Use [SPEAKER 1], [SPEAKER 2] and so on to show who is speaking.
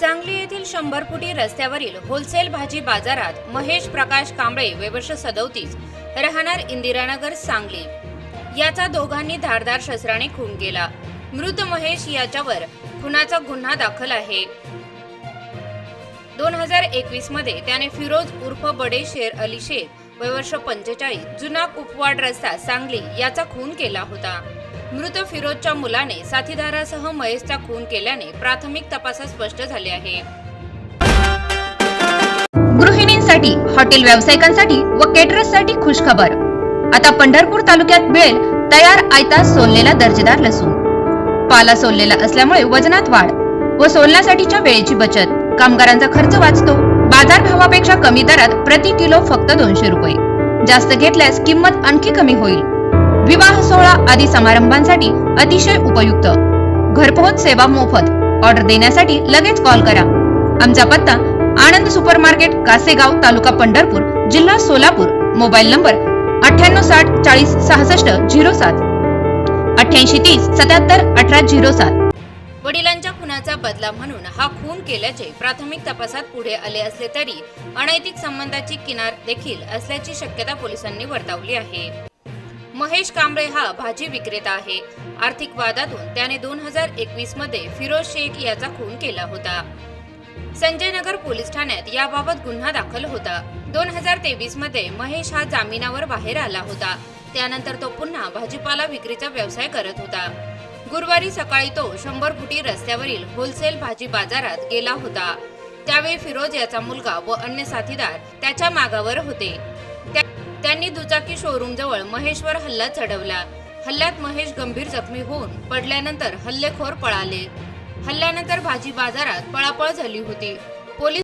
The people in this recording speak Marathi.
[SPEAKER 1] सांगली येथील शंभर फुटी रस्त्यावरील होलसेल भाजी बाजारात महेश प्रकाश कांबळे वेवर्ष सदोतीस राहणार इंदिरानगर सांगली. याचा दोघांनी धारदार शस्त्राने खून केला. मृत महेश याच्यावर खुनाचा गुन्हा दाखल आहे. दोन हजार एकवीसमध्ये त्याने फिरोज उर्फ बडे शेर अली शेख वयवर्ष पंचेचाळीस जुना कुपवाड रस्ता सांगली याचा खून केला होता. मृत फिरोजच्या मुलाने साथीदारासह महेशचा खून केल्याने प्राथमिक तपासात स्पष्ट झाले आहे.
[SPEAKER 2] गृहिणींसाठी हॉटेल व्यावसायिकांसाठी व केटरर्ससाठी खुशखबर. आता पंढरपूर तालुक्यात मिळेल तयार आयता सोललेला दर्जेदार लसूण. पाला सोललेला असल्यामुळे वजनात वाढ व सोलण्यासाठीच्या वेळेची बचत. कामगारांचा खर्च वाचतो. बाजार भावापेक्षा कमी दरात प्रति किलो फक्त दोनशे रुपये. जास्त घेतल्यास किंमत आणखी कमी होईल. विवाह सोहळा आदी समारंभांसाठी अतिशय उपयुक्त. घरपोहोच सेवा मोफत. ऑर्डर देण्यासाठी लगेच कॉल करा. आमचा पत्ता आनंद सुपर मार्केट कासेगाव तालुका पंढरपूर जिल्हा सोलापूर. मोबाईल नंबर अठ्ठ्याण्णव साठ चाळीस सहासष्ट झिरो सात. अठ्ठ्याऐंशी तीस सत्याहत्तर अठरा झिरो सात.
[SPEAKER 1] वडिलांच्या खुनाचा बदला म्हणून हा खून केल्याचे प्राथमिक तपासात पुढे आले असले तरी अनैतिक संबंधाची किनार देखील असल्याची शक्यता पोलिसांनी वर्तवली आहे. महेश कांबळे हा भाजी विक्रेता आहे. आर्थिक वादातून त्याने दोन हजार एकवीसमध्ये फिरोज शेख याचा खून केला होता. संजय नगर पोलीस ठाण्यात याबाबत गुन्हा दाखल होता. दोन हजार तेवीसमध्ये महेश हा जामिनावर बाहेर आला होता. त्यानंतर तो पुन्हा भाजीपाला विक्रीचा व्यवसाय करत होता. गुरुवारी सकाळी तो शंभर फुटी रस्त्यावरील होलसेल भाजी बाजारात गेला होता. त्यावेळी फिरोज याचा मुलगा व अन्य साथीदार त्याच्या मागावर होते. त्यांनी दुचाकी शोरूम जवळ महेशवर हल्ला चढवला. हल्ल्यात महेश गंभीर जखमी होऊन पडल्यानंतर हल्लेखोर पळाले. हल्ल्यानंतर भाजी बाजारात पळापळ झाली होती. पोलीस